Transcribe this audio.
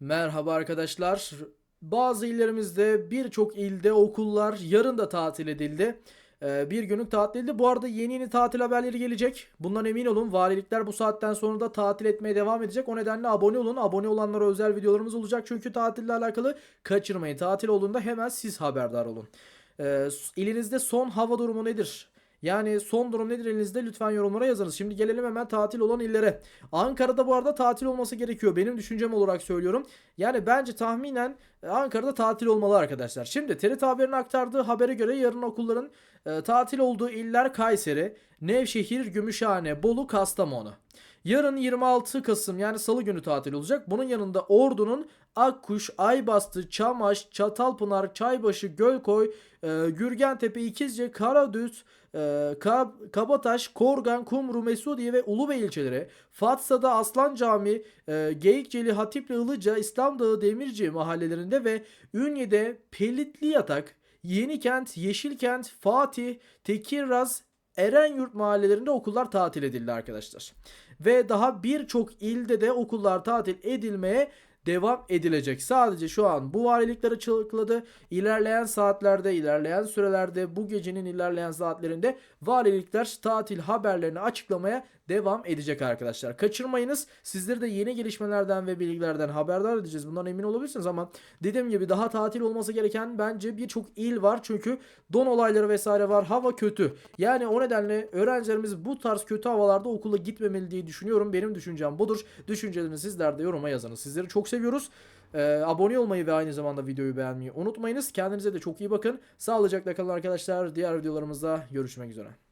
Merhaba arkadaşlar. Bazı illerimizde birçok ilde okullar yarın da tatil edildi. Ee, bir günlük tatil edildi. Bu arada yeni yeni tatil haberleri gelecek. Bundan emin olun. Valilikler bu saatten sonra da tatil etmeye devam edecek. O nedenle abone olun. Abone olanlara özel videolarımız olacak. Çünkü tatille alakalı kaçırmayın. Tatil olduğunda hemen siz haberdar olun. Ee, ilinizde son hava durumu nedir? Yani son durum nedir elinizde lütfen yorumlara yazınız. Şimdi gelelim hemen tatil olan illere. Ankara'da bu arada tatil olması gerekiyor. Benim düşüncem olarak söylüyorum. Yani bence tahminen e, Ankara'da tatil olmalı arkadaşlar. Şimdi TRT Haber'in aktardığı habere göre yarın okulların e, tatil olduğu iller Kayseri, Nevşehir, Gümüşhane, Bolu, Kastamonu. Yarın 26 Kasım yani salı günü tatil olacak. Bunun yanında Ordu'nun Akkuş, Aybastı, Çamaş, Çatalpınar, Çaybaşı, Gölkoy, e, Gürgentepe, İkizce, Karadüz, e, Kab- Kabataş, Korgan, Kumru, Mesudiye ve Ulubey ilçeleri, Fatsa'da Aslan Camii, e, Geyikçeli, Hatipli, Ilıca, İslamdağı, Demirci mahallelerinde ve Ünye'de Pelitli Yatak, Yenikent, Yeşilkent, Fatih, Tekirdağ, Erenyurt mahallelerinde okullar tatil edildi arkadaşlar. Ve daha birçok ilde de okullar tatil edilmeye devam edilecek. Sadece şu an bu valilikler açıkladı. İlerleyen saatlerde, ilerleyen sürelerde, bu gecenin ilerleyen saatlerinde valilikler tatil haberlerini açıklamaya devam edecek arkadaşlar. Kaçırmayınız. Sizleri de yeni gelişmelerden ve bilgilerden haberdar edeceğiz. Bundan emin olabilirsiniz ama dediğim gibi daha tatil olması gereken bence birçok il var. Çünkü don olayları vesaire var. Hava kötü. Yani o nedenle öğrencilerimiz bu tarz kötü havalarda okula gitmemeli diye düşünüyorum. Benim düşüncem budur. Düşüncelerinizi sizler de yoruma yazınız. Sizleri çok seviyoruz. Ee, abone olmayı ve aynı zamanda videoyu beğenmeyi unutmayınız. Kendinize de çok iyi bakın. Sağlıcakla kalın arkadaşlar. Diğer videolarımızda görüşmek üzere.